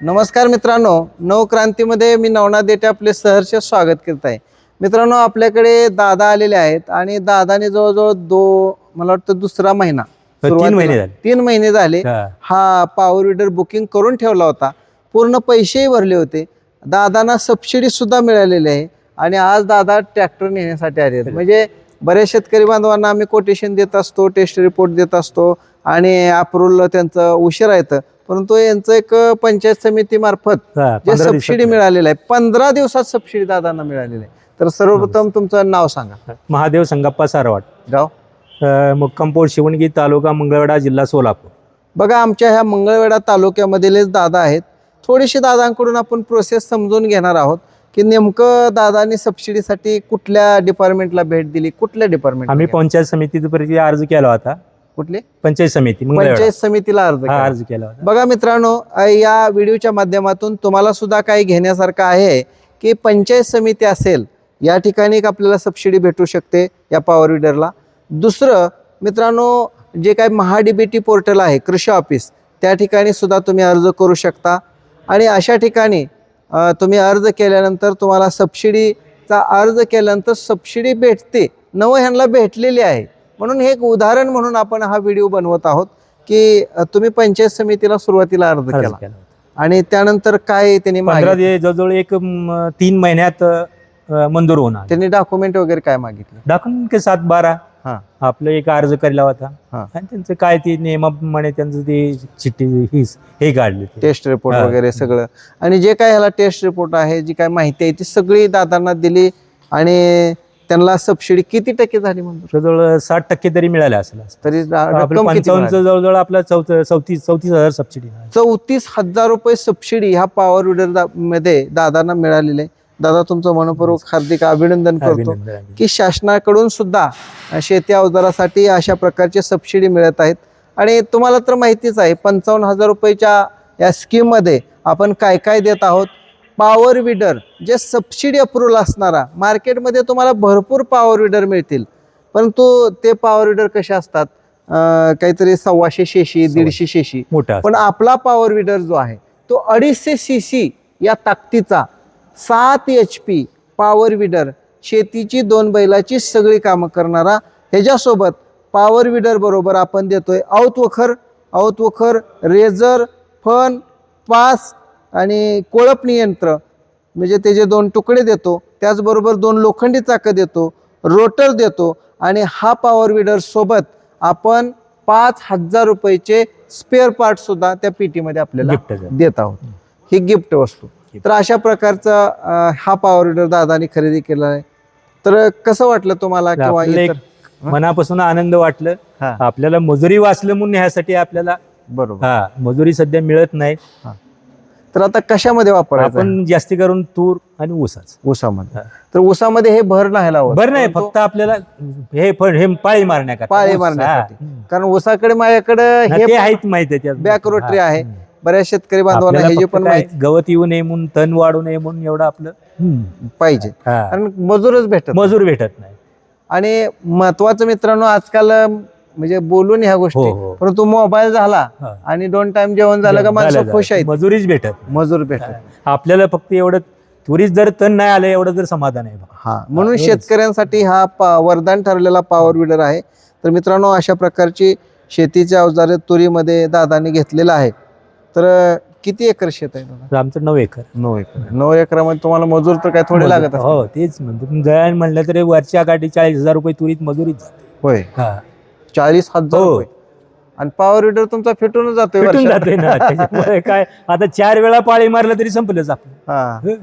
नमस्कार मित्रांनो नवक्रांतीमध्ये मी नवनाथ देठे आपले सहर्ष स्वागत करत आहे. मित्रांनो आपल्याकडे दादा आलेले आहेत आणि दादाने जवळजवळ दो मला वाटतं दुसरा महिना तीन सुरुवातीला- महिने झाले. तीन महिने झाले. हा. हा पॉवर विडर बुकिंग करून ठेवला होता. पूर्ण पैसेही भरले होते. दादांना सबसिडी सुद्धा मिळालेली आहे. आणि आज दादा ट्रॅक्टर नेण्यासाठी आले आहेत म्हणजे बऱ्याच शेतकरी बांधवांना आम्ही कोटेशन देत असतो टेस्ट रिपोर्ट देत असतो. आणि अप्रुव्हल त्यांचं उशिरा येतं परंतु यांचं एक पंचायत समितीमार्फत जे सबसिडी मिळालेलं आहे पंधरा दिवसात सबसिडी दादांना मिळालेली आहे. तर सर्वप्रथम तुमचं नाव सांगा. महादेव संगप्पा सारवाड. गाव? अ, मुक्काम पोस्ट शिवणगी तालुका मंगळवेढा जिल्हा सोलापूर. बघा आमच्या ह्या मंगळवेढा तालुक्यामधीलच दादा आहेत. थोडीशी दादांकडून आपण प्रोसेस समजून घेणार आहोत की नेमकं दादांनी सबसिडीसाठी कुठल्या डिपार्टमेंटला भेट दिली कुठल्या डिपार्टमेंट आम्ही पंचायत समितीपर्यंत अर्ज केला होता. कुठले? पंचायत समिती पंचायत समितीला अर्ज केला. अर्ज केला होता. बघा मित्रांनो या व्हिडिओच्या माध्यमातून तुम्हाला सुद्धा काही घेण्यासारखं आहे की पंचायत समिती असेल या ठिकाणी आपल्याला सबसिडी भेटू शकते या पॉवर विडरला दुसरं मित्रांनो जे काही महाडीबीटी पोर्टल आहे कृषी ऑफिस त्या ठिकाणी सुद्धा तुम्ही अर्ज करू शकता. आणि अशा ठिकाणी तुम्ही अर्ज केल्यानंतर तुम्हाला सबसिडीचा अर्ज केल्यानंतर सबसिडी भेटते. नव ह्यांना भेटलेली आहे. म्हणून हे एक उदाहरण म्हणून आपण हा व्हिडिओ बनवत आहोत की तुम्ही पंचायत समितीला सुरुवातीला अर्ज अर्ज केला. आणि त्यानंतर काय त्यांनी पंधरा मागितलं? दिवस जवळजवळ एक म, तीन महिन्यात अ, मंजूर होणार त्यांनी डॉक्युमेंट वगैरे काय मागितले दाखवून के सात बारा हा. आपलं एक अर्ज केला होता हा. आणि त्यांचं काय ते नियमाप्रमाणे त्यांचं ते चिठ्ठी ही हे काढले ते. टेस्ट रिपोर्ट हा. वगैरे सगळं आणि जे काय ह्याला टेस्ट रिपोर्ट आहे जी काय माहिती आहे ती सगळी दादांना दिली आणि त्यांना सबसिडी किती टक्के झाली म्हणतो जवळजवळ साठ टक्के तरी मिळाले असेल तरी रक्कम किती मिळाली? जवळजवळ आपलं चौतीस चौतीस हजार सबसिडी चौतीस हजार रुपये सबसिडी ह्या पॉवर विडरमध्ये दादांना मिळालेले. दादा तुमचं मनपूर्वक हार्दिक अभिनंदन करतो. अभिनंदन की शासनाकडून सुद्धा शेती अवजारासाठी अशा प्रकारचे सबसिडी मिळत आहेत. आणि तुम्हाला तर माहितीच आहे पंचावन्न हजार रुपयेच्या या स्कीममध्ये आपण काय काय देत आहोत? पॉवर विडर जे सबसिडी अप्रुव्हल असणारा मार्केटमध्ये तुम्हाला भरपूर पॉवर विडर मिळतील. परंतु ते पॉवर विडर कसे असतात? काहीतरी सव्वाशे शेशी दीडशे शेशी मोठा पण आपला पॉवर विडर जो आहे तो अडीचशे सी सी या ताकदीचा सात एच पी पॉवर विडर शेतीची दोन बैलाची सगळी कामं करणारा ह्याच्यासोबत पॉवर विडर बरोबर आपण देतोय औत वखर औत वखर रेझर फन पास आणि कोळपणी यंत्र म्हणजे त्याचे दोन तुकडे देतो त्याचबरोबर दोन लोखंडी चाकं देतो रोटर देतो आणि हा पॉवर विडर सोबत आपण पाच हजार रुपयाचे स्पेअर पार्ट सुद्धा त्या पेटीमध्ये आपल्याला देत आहोत. ही गिफ्ट वस्तू. तर अशा प्रकारचा हा पॉवर विडर दादानी खरेदी केला आहे. तर कसं वाटलं तुम्हाला किंवा मनापासून आनंद वाटलं. आपल्याला मजुरी वाचलं म्हणून ह्यासाठी आपल्याला बरोबर. मजुरी सध्या मिळत नाही. तर आता कशामध्ये वापरायचं आपण जास्ती करून तूर आणि ऊसाच ऊसामध्ये. तर ऊसामध्ये हे भर नाही लावत बरं नाही परंतु फक्त आपल्याला हे फळ हे पाळी मारण्याकरता पाळी ऊस, मारण्यासाठी. हा. कारण ऊसाकडे माझ्याकडे हे ते आहेत माहिती आहे त्यात. बॅक रोटरी हा. आहे बऱ्याच शेतकरी बांधवांना आपल्याला हे फक्त पण काय माहिती गवत येऊ नये म्हणून तण वाढू नये म्हणून एवढं आपलं पाहिजे हा. कारण मजूरच भेटत. मजूर भेटत नाही आणि महत्वाचं मित्रांनो आजकाल म्हणजे बोलून ह्या गोष्टी हो, हो. परंतु मोबाईल झाला हा. आणि दोन टाइम जेवण झालं का माणसं झालं, खुश झालं. आहेत मजुरीच भेटत. मजूर भेटत आपल्याला फक्त एवढं तुरीत जर तण नाही आलं एवढं जर समाधान आहे हा म्हणून एवढंच. शेतकऱ्यांसाठी हा पा- वरदान ठरलेला पॉवर विडर आहे तर मित्रांनो अशा प्रकारची शेतीचे अवजारे तुरीमध्ये दादानी घेतलेलं आहे तर किती एकर शेत आहे दादा? तर आमचं नऊ एकर नऊ एकर नऊ एकरामध्ये तुम्हाला मजूर तर काय थोडे लागत असतील. हो तेच म्हणतो तुम्ही जळण म्हणलं तरी वरच्या गाठी चाळीस हजार रुपये तुरीत मजुरीच जाते. होय हा. चाळीस हजार हो. रुपये. आणि पॉवर विडर तुमचा फिटूनच जातोय भेटून वर्षात. जाते ना. त्याच्यामुळे काय आता चार वेळा पाळी मारलं तरी संपलंच आपलं हा.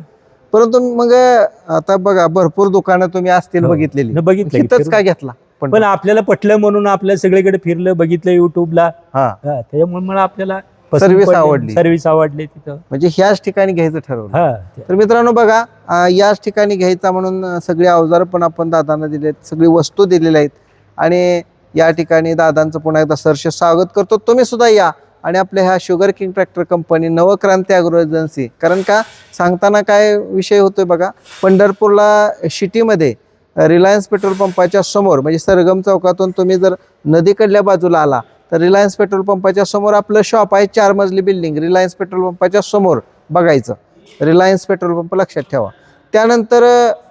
परंतु मग आता बघा भरपूर दुकानं तुम्ही असतील हो. बघितलेली. न बघितलं फिरून. काय घेतला? पण पण आपल्याला पटलं म्हणून आपल्या सगळीकडे फिरलं बघितलं युट्यूबला हा. त्याच्यामुळे मला आपल्याला Service आवडली. सर्व्हिस आवडली तिथं. म्हणजे ह्याच ठिकाणी घ्यायचं ठरवलं. हा. तर मित्रांनो बघा अं, याच ठिकाणी घ्यायचा म्हणून अं, सगळी अवजारं पण आपण दादांना दिली आहेत सगळी वस्तू दिलेल्या आहेत. आणि या ठिकाणी दादांचं पुन्हा एकदा सरसे स्वागत करतो. तुम्ही सुद्धा या आणि आपल्या ह्या sugar king tractor company Navkranti agro agency कारण का? सांगताना काय विषय होतोय बघा पंढरपूरला सिटीमध्ये रिलायन्स पेट्रोल पंपाच्या समोर म्हणजे सरगम चौकातून तुम्ही जर नदीकडल्या बाजूला आला तर रिलायन्स पेट्रोल पंपाच्या समोर आपलं शॉप आहे चार मजली बिल्डिंग रिलायन्स पेट्रोल पंपाच्या समोर बघायचं. रिलायन्स पेट्रोल पंप लक्षात ठेवा. त्यानंतर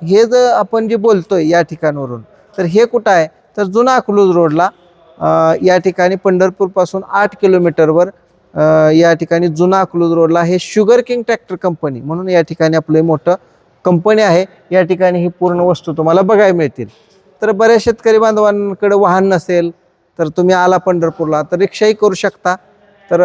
हे जर आपण जे बोलतोय या ठिकाणावरून तर हे कुठं आहे? तर जुना अकलूज रोडला या ठिकाणी पंढरपूरपासून आठ किलोमीटरवर या ठिकाणी जुना अकलूज रोडला हे शुगर किंग ट्रॅक्टर कंपनी म्हणून या ठिकाणी आपलं मोठं कंपनी आहे. या ठिकाणी ही पूर्ण वस्तू तुम्हाला बघायला मिळतील. तर बऱ्याच शेतकरी बांधवांकडे वाहन नसेल तर तुम्ही आला पंढरपूरला तर रिक्षाही करू शकता. तर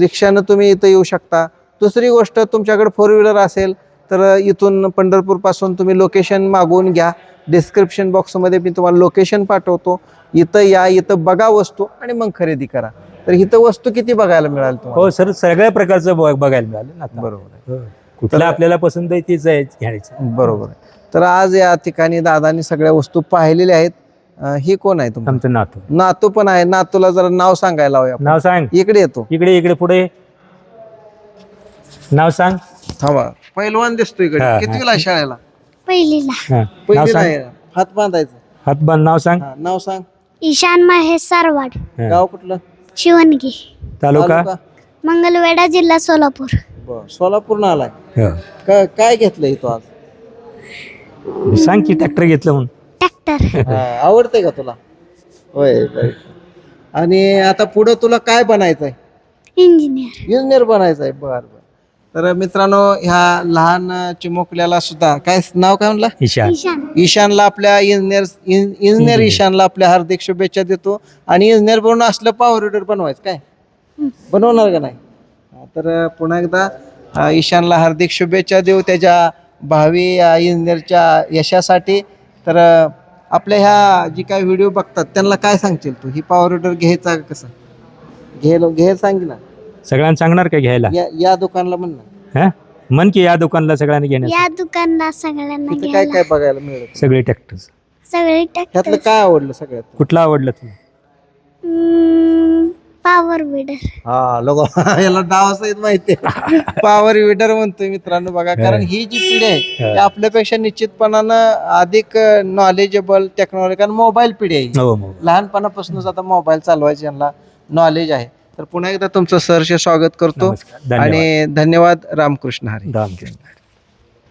रिक्षानं तुम्ही इथं येऊ शकता. दुसरी गोष्ट तुमच्याकडे फोर व्हीलर असेल तर इथून पंढरपूरपासून तुम्ही लोकेशन मागवून घ्या. डिस्क्रिप्शन बॉक्समध्ये मी तुम्हाला लोकेशन पाठवतो. इथं या इथं बघा वस्तू आणि मग खरेदी करा. तर इथं वस्तू किती बघायला मिळाल तुम्हाला? हो सर सगळ्या प्रकारचं बघ- बघायला मिळालं ना. बरोबर हो. कुठलं आपल्याला पसंत आहे तीच आहे घ्यायचं. बरोबर तर आज या ठिकाणी दादानी सगळ्या वस्तू पाहिलेल्या आहेत. ही कोण आहे तुमचं नातू. नातू पण आहे. नातूला जरा नाव सांगायला आपण. नाव सांग. इकडे येतो. इकडे इकडे पुढे. नाव सांग. थांबा. पैलवान दिसतो इकडे. हा, हा. कितवीला आहे शाळेला? पहिलीला. हा. नाव पहिलीला सांग. आहे. हात बांधायचं. हात बांध नाव सांग. हा, नाव सांग. ईशान महेश सारवाड. हा. गाव कुठलं? शिवणगी. तालुका? मंगलवेढा जिल्हा सोलापूर. बरं सोलापूर आलाय. हो. का- काय घेतलंय तो आज? सांग की ट्रॅक्टर घेतलं म्हणून. ट्रॅक्टर. हा, आवडतंय का तुला? होय. आणि आता पुढं तुला काय बनायचंय? इंजिनियर. इंजिनियर बनायचं आहे बर बर. तर मित्रांनो ह्या लहान चिमुकल्याला सुद्धा काय नाव काय म्हणलं? ईशान. ईशान. ईशानला आपल्या इंजिनियर इंजिनियर. ईशानला आपल्या हार्दिक शुभेच्छा देतो. आणि इंजिनियर बनून असलं पॉवर रिडर बनवायचं काय? बनवणार का नाही? हा, तर पुन्हा एकदा अ, ईशानला हार्दिक शुभेच्छा देऊ. त्याच्या भावी अ, इंजिनियरच्या यशासाठी. तर अ, आपल्या ह्या जी काय व्हिडिओ बघतात त्यांना काय सांगशील तू? ही पॉवर रिडर घ्यायचा का कसं? घे घे सांग ना. सगळ्यांना सांगणार का घ्यायला? या या दुकानला म्हण ना. हा? मन की या दुकानला सगळ्यांनी घेण्यास या दुकानला सगळ्यांना तिथे काय घ्यायला. काय बघायला मिळेल? सगळे ट्रॅक्टर सगळे त्यातलं ट्रॅक्टर काय आवडलं सगळ्यात? कुठला आवडला तुला? पॉवर विडर हा लोक याला डाव सहित माहिती पॉवर विडर म्हणतोय मित्रांनो बघा. कारण ही जी पिढी आहे ती आपल्यापेक्षा निश्चितपणानं अधिक नॉलेजेबल टेक्नॉलॉजी कारण मोबाईल पिढी आहे हो. हो लहानपणापासूनच आता मोबाईल चालवायचे यांना नॉलेज आहे. तर पुन्हा एकदा तुमचं सहर्ष स्वागत करतो. नमस्कार. धन्यवाद. आणि धन्यवाद. रामकृष्ण हरी. रामकृष्ण.